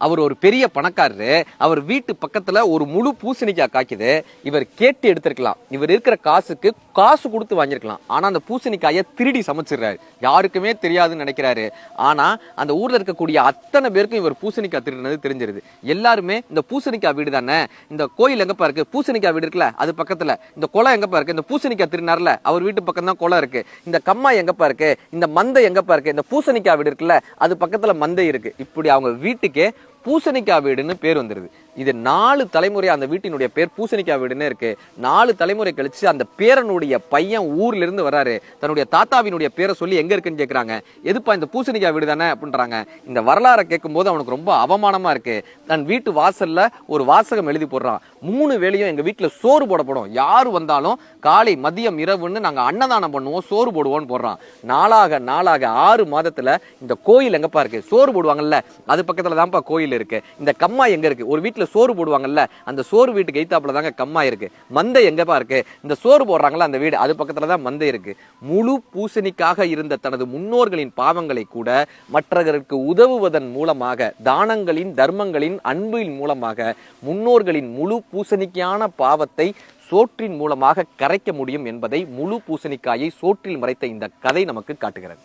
அவர் ஒரு பெரிய பணக்காரரு. அவர் வீட்டு பக்கத்துல ஒரு முழு பூசணிக்காய் காய்க்குது. இவர் கேட்டு எடுத்திருக்கலாம். இவர் இருக்கிற காசுக்கு காசு கொடுத்து வாங்கியிருக்கலாம். ஆனா அந்த பூசணிக்காயை திருடி சமைச்சிடுறாரு. யாருக்குமே தெரியாதுன்னு நினைக்கிறாரு. ஆனா அந்த ஊர்ல இருக்கக்கூடிய அத்தனை பேருக்கும் இவர் பூசணிக்காய் திருடினது தெரிஞ்சிருது. எல்லாருமே இந்த பூசணிக்காய் வீடு தானே? இந்த கோயில் எங்கப்பா இருக்கு? பூசணிக்காய் வீடு இருக்குல்ல? அது பக்கத்துல. இந்த குளம் எங்கப்பா இருக்கு? இந்த பூசணிக்காய் திருநார்ல அவர் வீட்டு பக்கம் தான் குளம் இருக்கு. இந்த கம்மாய் எங்கப்பா இருக்கு? இந்த மந்தை எங்கப்பா இருக்கு? இந்த பூசணிக்காய் வீடு இருக்குல்ல? அது பக்கத்துல மந்தை இருக்கு. இப்படி அவங்க வீட்டுக்கே பூசணிக்காய் வீடுன்னு பேர் வந்துடுது இது நாலு தலைமுறை அந்த வீட்டினுடைய பேர் பூசணிக்காய் வீடுன்னு இருக்கு. நாலு தலைமுறை கழிச்சு அந்த பேரனுடைய பையன் ஊர்ல இருந்து வராரு. தன்னுடைய தாத்தாவினுடைய பேரை சொல்லி எங்க இருக்குன்னு கேட்கிறாங்க எதுப்பா இந்த பூசணிக்காய் வீடு தானே அப்படின்றாங்க இந்த வரலாறை கேட்கும்போது அவனுக்கு ரொம்ப அவமானமா இருக்கு. தன் வீட்டு வாசல்ல ஒரு வாசகம் எழுதி போடுறான். மூணு வேளையும் எங்க வீட்டுல சோறு போடப்படும் யார் வந்தாலும் காலை மதியம் இரவுன்னு நாங்க அன்னதானம் பண்ணுவோம் சோறு போடுவோம்னு போடுறான். நாளாக நாளாக ஆறு மாதத்துல இந்த கோயில் எங்கப்பா இருக்கு? சோறு போடுவாங்கல்ல அது பக்கத்துல தான்ப்பா கோயில் இருக்கு. இந்த கம்மா எங்க இருக்கு? ஒரு வீட்டுல சோறு போடுவாங்கல்ல அந்த சோறு வீட்டுக்கு எய்த்தாப்புல தாங்க கம்மா இருக்கு. மந்தை எங்கப்பா இருக்கு? இந்த சோறு போடுறாங்களா அந்த வீடு அது பக்கத்துல தான் மந்தை இருக்கு. முழு பூசணிக்காக இருந்த தனது முன்னோர்களின் பாவங்களை கூட மற்றவர்களுக்கு உதவுவதன் மூலமாக தானங்களின் தர்மங்களின் அன்பின் மூலமாக முன்னோர்களின் முழு பூசணிக்கான பாவத்தை சோற்றின் மூலமாக கரைக்க முடியும் என்பதை முழு பூசணிக்காயை சோற்றில் மறைத்த இந்த கதை நமக்கு காட்டுகிறது.